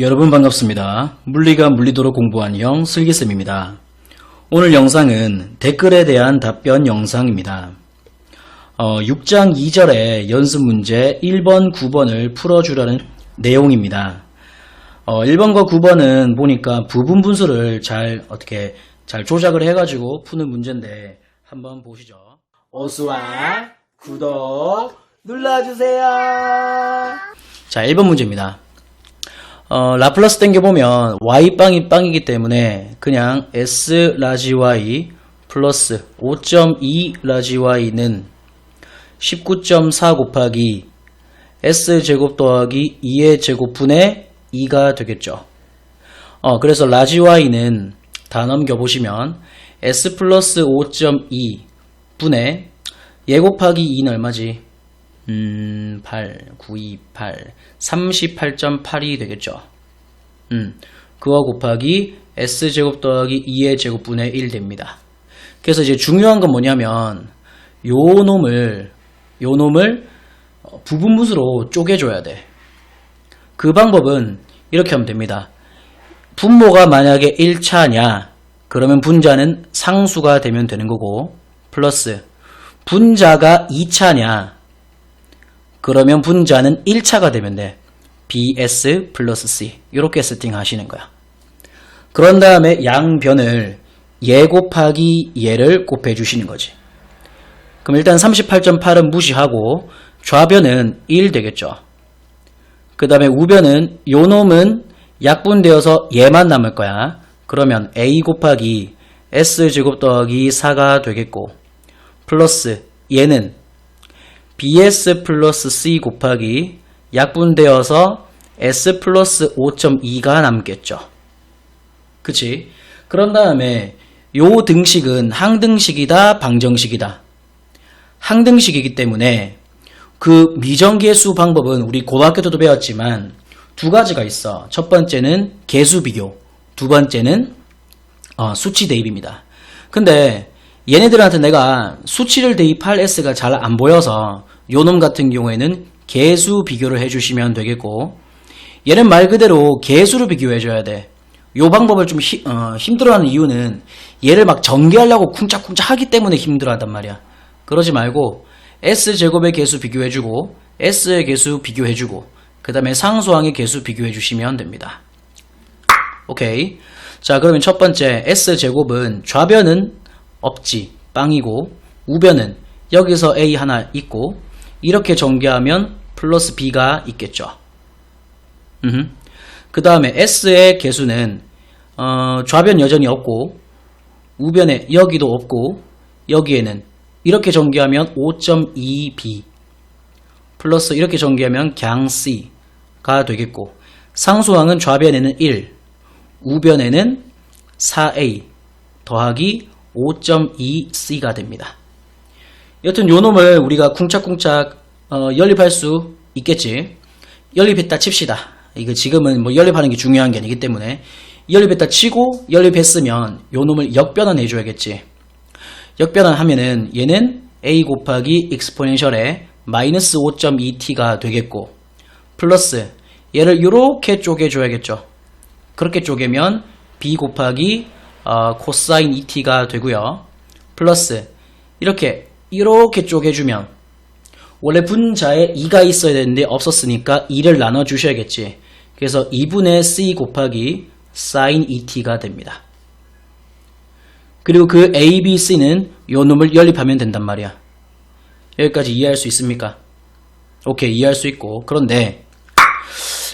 여러분 반갑습니다. 물리가 물리도록 공부한 형 슬기쌤입니다. 오늘 영상은 댓글에 대한 답변 영상입니다. 어, 6장 2절에 연습 문제 1번, 9번을 풀어주라는 내용입니다. 어, 1번과 9번은 보니까 부분 분수를 잘 어떻게 잘 조작을 해가지고 푸는 문제인데 한번 보시죠. 오수와 구독 눌러주세요. 자, 1번 문제입니다. 어, 라플라스 땡겨보면 y빵이 빵이기 때문에 그냥 s 라지 y 플러스 5.2 라지 y는 19.4 곱하기 s 제곱 더하기 2의 제곱분의 2가 되겠죠. 어, 그래서 라지 y는 다 넘겨보시면 s 플러스 5.2 분의 예 곱하기 2는 얼마지? 음, 8, 9, 2, 8, 38.8이 되겠죠. 음, 그와 곱하기 s제곱 더하기 2의 제곱분의 1 됩니다. 그래서 이제 중요한 건 뭐냐면, 요 놈을, 요 놈을 어, 부분분수로 쪼개줘야 돼. 그 방법은 이렇게 하면 됩니다. 분모가 만약에 1차냐, 그러면 분자는 상수가 되면 되는 거고, 플러스, 분자가 2차냐, 그러면 분자는 1차가 되면 돼. BS 플러스 C. 이렇게 세팅하시는 거야. 그런 다음에 양변을 예 곱하기 예를 곱해 주시는 거지. 그럼 일단 38.8은 무시하고 좌변은 1 되겠죠. 그 다음에 우변은 요 놈은 약분되어서 얘만 남을 거야. 그러면 A 곱하기 S제곱 더하기 4가 되겠고 플러스 얘는 bs 플러스 c 곱하기 약분되어서 s 플러스 5.2가 남겠죠. 그치? 그런 다음에 요 등식은 항등식이다, 방정식이다. 항등식이기 때문에 그 미정계수 방법은 우리 고등학교 때도 배웠지만 두 가지가 있어. 첫 번째는 계수 비교, 두 번째는 어, 수치 대입입니다. 근데 얘네들한테 내가 수치를 대입할 S가 잘 안 보여서 요놈 같은 경우에는 개수 비교를 해주시면 되겠고 얘는 말 그대로 개수로 비교해줘야 돼. 요 방법을 좀 히- 어, 힘들어하는 이유는 얘를 막 전개하려고 쿵짝쿵짝 하기 때문에 힘들어한단 말이야. 그러지 말고 S제곱의 개수 비교해주고 S의 개수 비교해주고 그 다음에 상수항의 개수 비교해주시면 됩니다. 오케이. 자, 그러면 첫 번째 S제곱은 좌변은 없지, 빵이고 우변은 여기서 A 하나 있고 이렇게 전개하면 플러스 B가 있겠죠. 그 다음에 S의 개수는 어, 좌변 여전히 없고 우변에 여기도 없고 여기에는 이렇게 전개하면 5.2B 플러스 이렇게 전개하면 강 C가 되겠고 상수항은 좌변에는 1 우변에는 4A 더하기 5.2C가 됩니다. 여튼 요 놈을 우리가 쿵짝쿵짝 어, 연립할 수 있겠지. 연립했다 칩시다. 이거 지금은 뭐 연립하는 게 중요한 게 아니기 때문에 연립했다 치고 연립했으면 요 놈을 역변환 해줘야겠지. 역변환 하면은 얘는 a 곱하기 익스포넨셜에 마이너스 5.2t가 되겠고 플러스 얘를 이렇게 쪼개줘야겠죠. 그렇게 쪼개면 b 곱하기 어, 코사인 2t가 되고요. 플러스 이렇게 이렇게 쪼개주면 원래 분자에 2가 있어야 되는데 없었으니까 2를 나눠 주셔야겠지. 그래서 2분의 c 곱하기 sin 2t가 됩니다. 그리고 그 a, b, c는 요 놈을 연립하면 된단 말이야. 여기까지 이해할 수 있습니까? 오케이, 이해할 수 있고. 그런데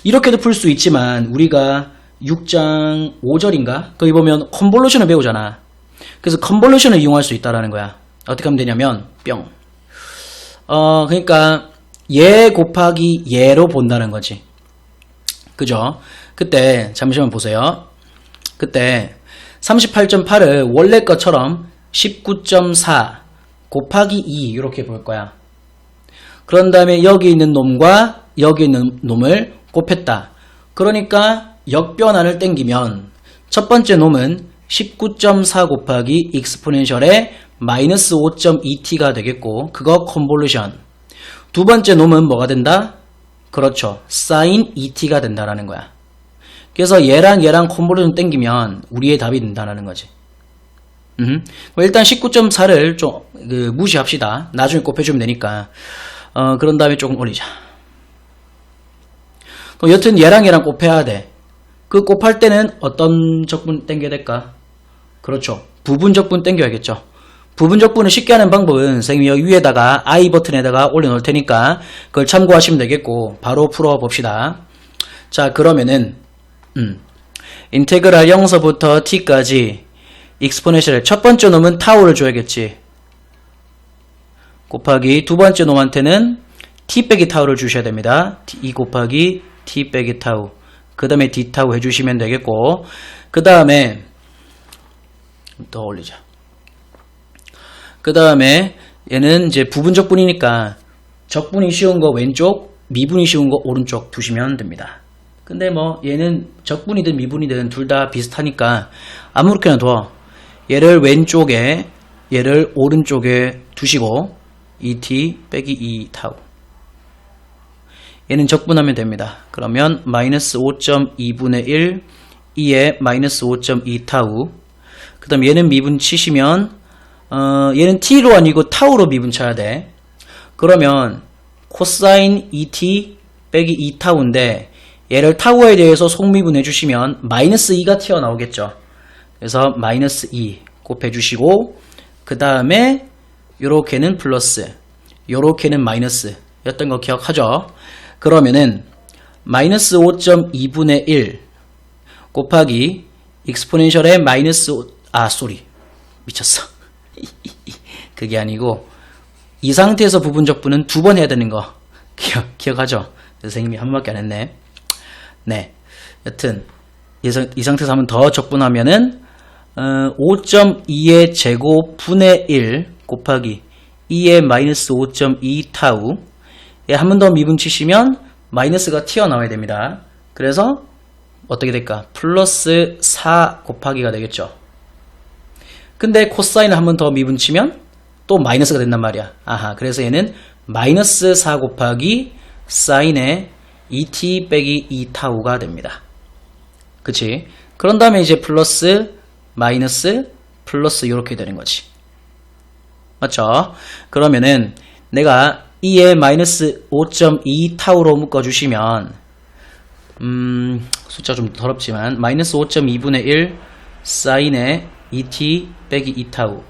이렇게도 풀 수 있지만 우리가 6장 5절인가? 거기 보면 컨볼루션을 배우잖아. 그래서 컨볼루션을 이용할 수 있다라는 거야. 어떻게 하면 되냐면 뿅. 어, 그러니까 얘 곱하기 얘로 본다는 거지. 그죠? 그때 잠시만 보세요. 그때 38.8을 원래 것처럼 19.4 곱하기 2 이렇게 볼 거야. 그런 다음에 여기 있는 놈과 여기 있는 놈을 곱했다. 그러니까 역변환을 땡기면 첫 번째 놈은 19.4 곱하기 익스포넨셜의 마이너스 5.2t가 되겠고 그거 컨볼루션 두 번째 놈은 뭐가 된다? 그렇죠. sin 2t가 된다라는 거야. 그래서 얘랑 얘랑 컨볼루션 땡기면 우리의 답이 된다는 거지. 음. 일단 19.4를 좀 그, 무시합시다. 나중에 곱해주면 되니까. 어, 그런 다음에 조금 올리자. 그럼 여튼 얘랑 얘랑 곱해야 돼. 그 곱할 때는 어떤 적분 땡겨야 될까? 그렇죠. 부분 적분 땡겨야겠죠. 부분 적분을 쉽게 하는 방법은 선생님이 여기 위에다가 I 버튼에다가 올려놓을 테니까 그걸 참고하시면 되겠고 바로 풀어봅시다. 자 그러면은 음, 인테그랄 0서부터 t까지 익스포네셜 첫 번째 놈은 타우를 줘야겠지. 곱하기 두 번째 놈한테는 t 빼기 타우를 주셔야 됩니다. 2 곱하기 t 빼기 타우. 그 다음에 d 타우 해주시면 되겠고 그 다음에 더 올리자. 그 다음에 얘는 이제 부분 적분이니까 적분이 쉬운 거 왼쪽, 미분이 쉬운 거 오른쪽 두시면 됩니다. 근데 뭐 얘는 적분이든 미분이든 둘 다 비슷하니까 아무렇게나 둬. 얘를 왼쪽에 얘를 오른쪽에 두시고 2t 빼기 2 타우 얘는 적분하면 됩니다. 그러면 마이너스 5.2분의 1 2에 마이너스 5.2 타우 그 다음 얘는 미분 치시면 어, 얘는 t로 아니고 타우로 미분 쳐야 돼. 그러면 코사인 2t 빼기 2 타우인데 얘를 타우에 대해서 속미분 해 주시면 마이너스 2가 튀어나오겠죠. 그래서 마이너스 2 곱해 주시고 그 다음에 요렇게는 플러스 요렇게는 마이너스 였던 거 기억하죠? 그러면은 마이너스 5.2분의 1 곱하기 익스포넨셜의 마이너스 5, 아 쏘리. 미쳤어. 그게 아니고 이 상태에서 부분적분은 두 번 해야 되는 거. 기억, 기억하죠? 선생님이 한 번밖에 안 했네. 네. 여튼 이, 상태에서 한번 더 적분하면은 어, 5.2의 제곱 분의 1 곱하기 2의 마이너스 5.2 타우 예, 한 번 더 미분 치시면 마이너스가 튀어나와야 됩니다. 그래서 어떻게 될까? 플러스 4 곱하기가 되겠죠. 근데 코사인을 한 번 더 미분 치면 또 마이너스가 된단 말이야. 아하, 그래서 얘는 마이너스 4 곱하기 사인의 2t 빼기 2 타우가 됩니다. 그치? 그런 다음에 이제 플러스 마이너스 플러스 이렇게 되는 거지. 맞죠? 그러면은 내가 2에 마이너스 5.2 타우로 묶어주시면 음, 숫자 좀 더럽지만 마이너스 5.2분의 1 사인의 2t 빼기 2 타우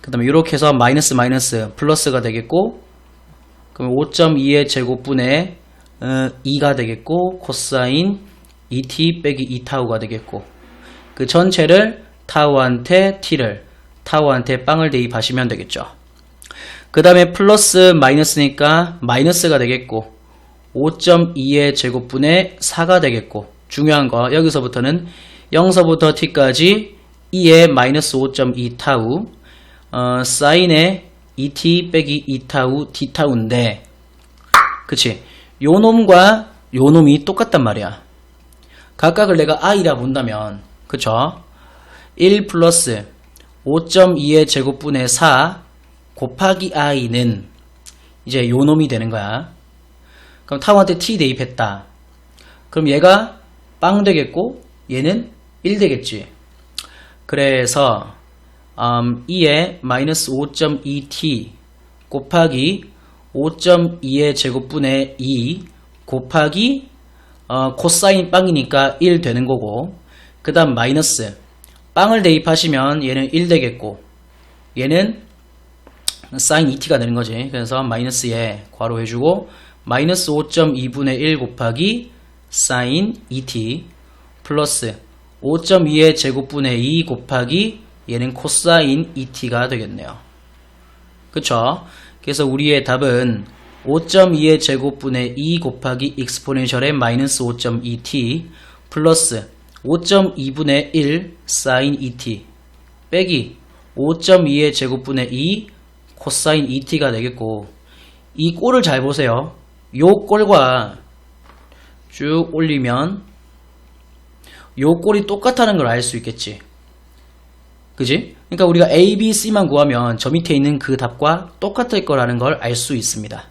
그 다음에 이렇게 해서 마이너스 마이너스 플러스가 되겠고 그럼 5.2의 제곱분의 어, 2가 되겠고 코사인 2t 빼기 2 타우가 되겠고 그 전체를 타우한테 t를 타우한테 빵을 대입하시면 되겠죠. 그 다음에 플러스 마이너스니까 마이너스가 되겠고 5.2의 제곱분의 4가 되겠고 중요한 거 여기서부터는 0서부터 t까지 2의 마이너스 5.2 타우 어, 사인의 2t 빼기 2 타우 d 타우인데 그치? 요 놈과 요 놈이 똑같단 말이야. 각각을 내가 i라 본다면 그쵸? 1 플러스 5.2의 제곱분의 4 곱하기 i는 이제 요 놈이 되는 거야. 그럼 타우한테 t 대입했다. 그럼 얘가 빵 되겠고 얘는 1 되겠지. 그래서 음, 2의 마이너스 5.2t 곱하기 5.2의 제곱분의 2 곱하기 어, 코사인 빵이니까 1 되는 거고 그 다음 마이너스 빵을 대입하시면 얘는 1 되겠고 얘는 사인 2t가 되는 거지. 그래서 마이너스 에 괄호 해주고 마이너스 5.2분의 1 곱하기 사인 2t 플러스 5.2의 제곱분의 2 곱하기 얘는 코사인 2t가 되겠네요. 그쵸? 그래서 우리의 답은 5.2의 제곱분의 2 곱하기 익스포넨셜의 마이너스 5.2t 플러스 5.2분의 1 사인 2t 빼기 5.2의 제곱분의 2 코사인 2t가 되겠고 이 꼴을 잘 보세요. 요 꼴과 쭉 올리면 요 꼴이 똑같다는 걸 알 수 있겠지. 그지? 그러니까 우리가 A, B, C만 구하면 저 밑에 있는 그 답과 똑같을 거라는 걸 알 수 있습니다.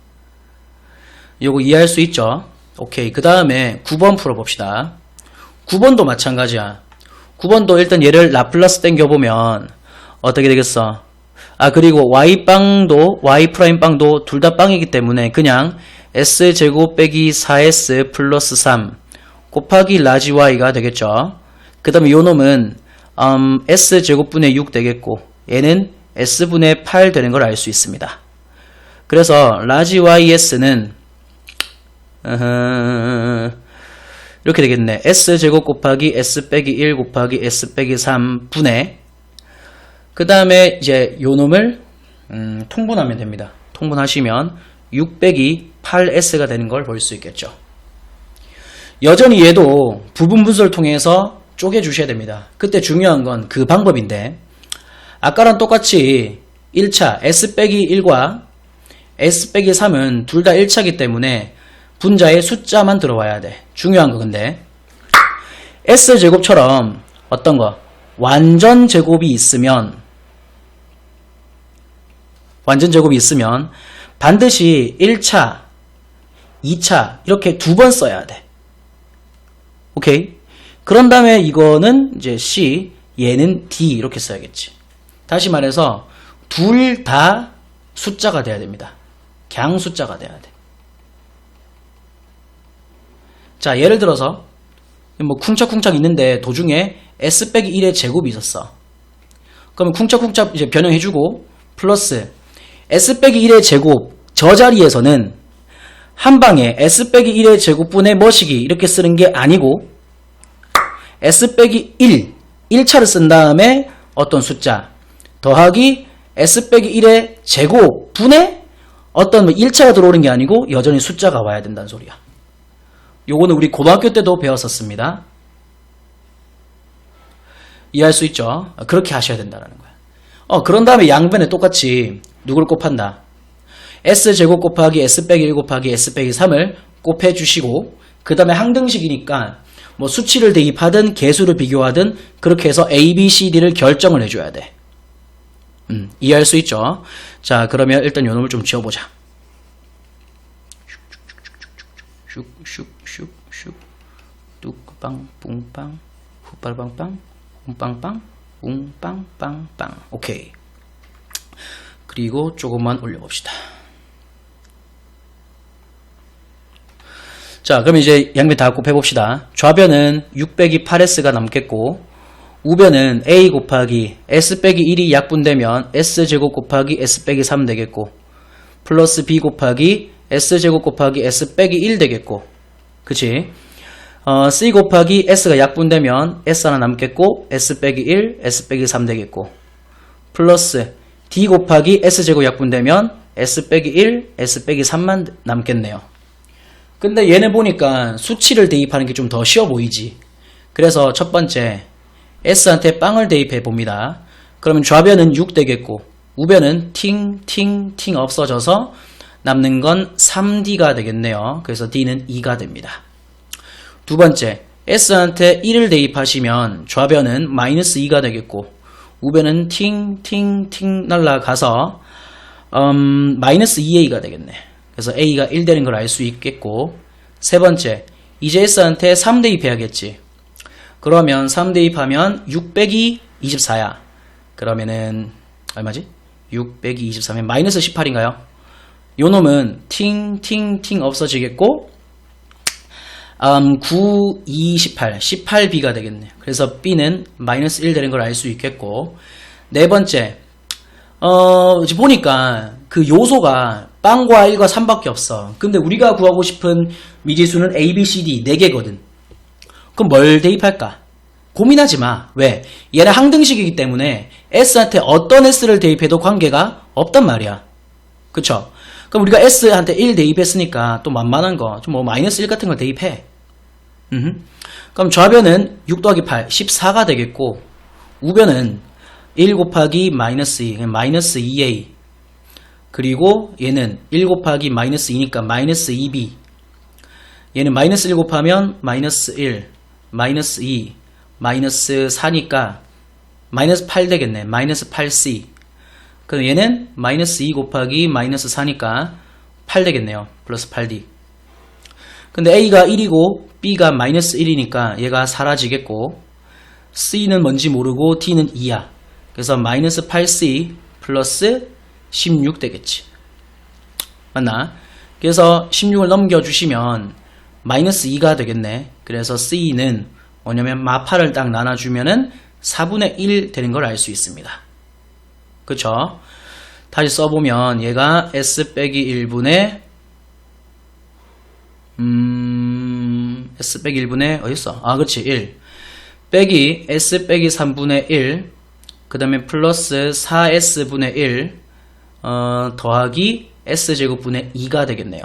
요거 이해할 수 있죠? 오케이. 그 다음에 9번 풀어봅시다. 9번도 마찬가지야. 9번도 일단 얘를 라플라스 땡겨보면 어떻게 되겠어? 아 그리고 y빵도 y'빵도 둘 다 빵이기 때문에 그냥 s제곱 빼기 4s 플러스 3 곱하기 라지 y가 되겠죠. 그 다음에 요 놈은 음, s제곱분의 6 되겠고 얘는 s분의 8 되는 걸 알 수 있습니다. 그래서 라지 ys는 이렇게 되겠네. s제곱 곱하기 s 빼기 1 곱하기 s 빼기 3 분의 그 다음에 이제 요 놈을 음, 통분하면 됩니다. 통분하시면 6 빼기 8s가 되는 걸 볼 수 있겠죠. 여전히 얘도 부분 분수를 통해서 쪼개 주셔야 됩니다. 그때 중요한 건 그 방법인데 아까랑 똑같이 1차 s 빼기 1과 s 빼기 3은 둘 다 1차기 때문에 분자에 숫자만 들어와야 돼. 중요한 거 근데 s 제곱처럼 어떤 거 완전 제곱이 있으면 완전 제곱이 있으면 반드시 1차, 2차 이렇게 두 번 써야 돼. 오케이? 그런 다음에 이거는 이제 C, 얘는 D 이렇게 써야겠지. 다시 말해서 둘 다 숫자가 돼야 됩니다. 강 숫자가 돼야 돼. 자, 예를 들어서 뭐 쿵짝쿵짝 있는데 도중에 s 빼기 1의 제곱이 있었어. 그러면 쿵짝쿵짝 이제 변형해주고 플러스 s 빼기 1의 제곱 저 자리에서는 한 방에 s 빼기 1의 제곱분의 뭐시기 이렇게 쓰는 게 아니고 s 빼기 1 1차를 쓴 다음에 어떤 숫자 더하기 s 빼기 1의 제곱분의 어떤 1차가 들어오는 게 아니고 여전히 숫자가 와야 된다는 소리야. 요거는 우리 고등학교 때도 배웠었습니다. 이해할 수 있죠? 그렇게 하셔야 된다는 거야. 어, 그런 다음에 양변에 똑같이 누굴 곱한다? s제곱 곱하기 s 빼기 1 곱하기 s 빼기 3을 곱해 주시고 그 다음에 항등식이니까 뭐 수치를 대입하든 개수를 비교하든 그렇게 해서 a, b, c, d를 결정을 해줘야 돼. 음, 이해할 수 있죠? 자, 그러면 일단 요 놈을 좀 지워보자. 슉슉슉슉 뚝빵 뿡빵 후빨빵빵 웅빵빵 웅빵빵빵. 오케이. 그리고 조금만 올려봅시다. 자 그럼 이제 양변 다 곱해봅시다. 좌변은 6 빼기 8s가 남겠고 우변은 a 곱하기 s 빼기 1이 약분되면 s제곱 곱하기 s 빼기 3 되겠고 플러스 b 곱하기 s제곱 곱하기 s 빼기 1 되겠고 그치 어, c 곱하기 s가 약분되면 s 하나 남겠고 s 빼기 1 s 빼기 3 되겠고 플러스 d 곱하기 s제곱 약분되면 s 빼기 1 s 빼기 3만 남겠네요 근데 얘네 보니까 수치를 대입하는 게 좀 더 쉬워 보이지 그래서 첫 번째 s한테 빵을 대입해 봅니다 그러면 좌변은 6 되겠고 우변은 팅 팅 팅 없어져서 남는 건 3D가 되겠네요. 그래서 D는 2가 됩니다. 두 번째, S한테 1을 대입하시면 좌변은 마이너스 2가 되겠고 우변은 팅팅팅 날라가서 음, 마이너스 2A가 되겠네. 그래서 A가 1 되는 걸 알 수 있겠고 세 번째, 이제 S한테 3 대입해야겠지. 그러면 3 대입하면 6 빼기 24야. 그러면은 얼마지? 6 빼기 23면 마이너스 18인가요? 요 놈은 팅팅팅 없어지겠고 음, 9, 2, 18, 18b가 되겠네요. 그래서 b는 마이너스 1 되는 걸 알 수 있겠고 네 번째 어, 이제 보니까 그 요소가 빵과 1과 3밖에 없어. 근데 우리가 구하고 싶은 미지수는 A, B, C, D 4개거든. 그럼 뭘 대입할까? 고민하지 마. 왜? 얘는 항등식이기 때문에 S한테 어떤 S를 대입해도 관계가 없단 말이야. 그쵸? 그럼 우리가 S한테 1 대입했으니까 또 만만한 거, 좀 뭐 마이너스 1 같은 걸 대입해. 그럼 좌변은 6 더하기 8, 14가 되겠고, 우변은 1 곱하기 마이너스 2, 마이너스 2a. 그리고 얘는 1 곱하기 마이너스 2니까 마이너스 2b. 얘는 마이너스 1 곱하면 마이너스 1, 마이너스 2, 마이너스 4니까 마이너스 8 되겠네. 마이너스 8c. 그럼 얘는 마이너스 2 곱하기 마이너스 4니까 8 되겠네요. 플러스 8d. 근데 A가 1이고 B가 마이너스 1이니까 얘가 사라지겠고 C는 뭔지 모르고 D는 2야. 그래서 마이너스 8C 플러스 16 되겠지. 맞나? 그래서 16을 넘겨주시면 마이너스 2가 되겠네. 그래서 C는 뭐냐면 마파를 딱 나눠주면은 4분의 1 되는 걸 알 수 있습니다. 그쵸? 다시 써보면 얘가 S 빼기 1분의 음, S 빼기 1분의 어딨어? 아, 그렇지 1 빼기 S 빼기 3분의 1 그 다음에 플러스 4S분의 1 어, 더하기 S제곱분의 2가 되겠네요.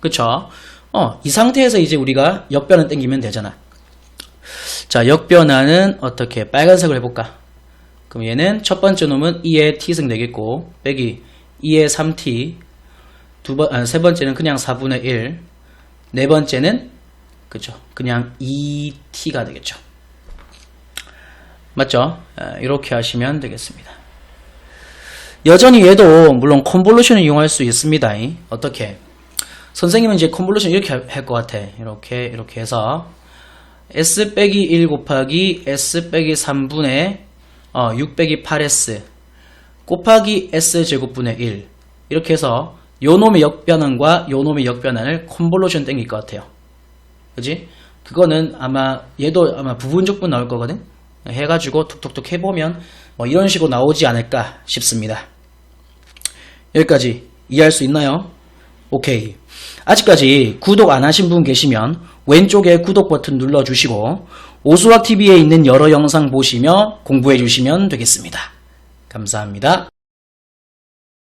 그쵸? 어, 이 상태에서 이제 우리가 역변을 땡기면 되잖아. 자, 역변화는 어떻게? 빨간색으로 해볼까? 그럼 얘는 첫 번째 놈은 2의 t승 되겠고, 빼기 2의 3t, 두 번, 아, 세 번째는 그냥 4분의 1, 네 번째는, 그죠? 그냥 2t가 되겠죠. 맞죠? 아, 이렇게 하시면 되겠습니다. 여전히 얘도 물론 컨볼루션을 이용할 수 있습니다. 어떻게? 선생님은 이제 컨볼루션 이렇게 할 것 같아. 이렇게 이렇게 해서 s 빼기 1 곱하기 s 빼기 3분의 어, 6 빼기 8s 곱하기 s 제곱분의 1 이렇게 해서 요 놈의 역변환과 요 놈의 역변환을 컨볼루션 땡길 것 같아요. 그지? 그거는 아마 얘도 아마 부분적분 나올 거거든. 해가지고 툭툭툭 해보면 뭐 이런 식으로 나오지 않을까 싶습니다. 여기까지 이해할 수 있나요? 오케이. 아직까지 구독 안 하신 분 계시면 왼쪽에 구독 버튼 눌러주시고 오수학TV에 있는 여러 영상 보시며 공부해 주시면 되겠습니다. 감사합니다.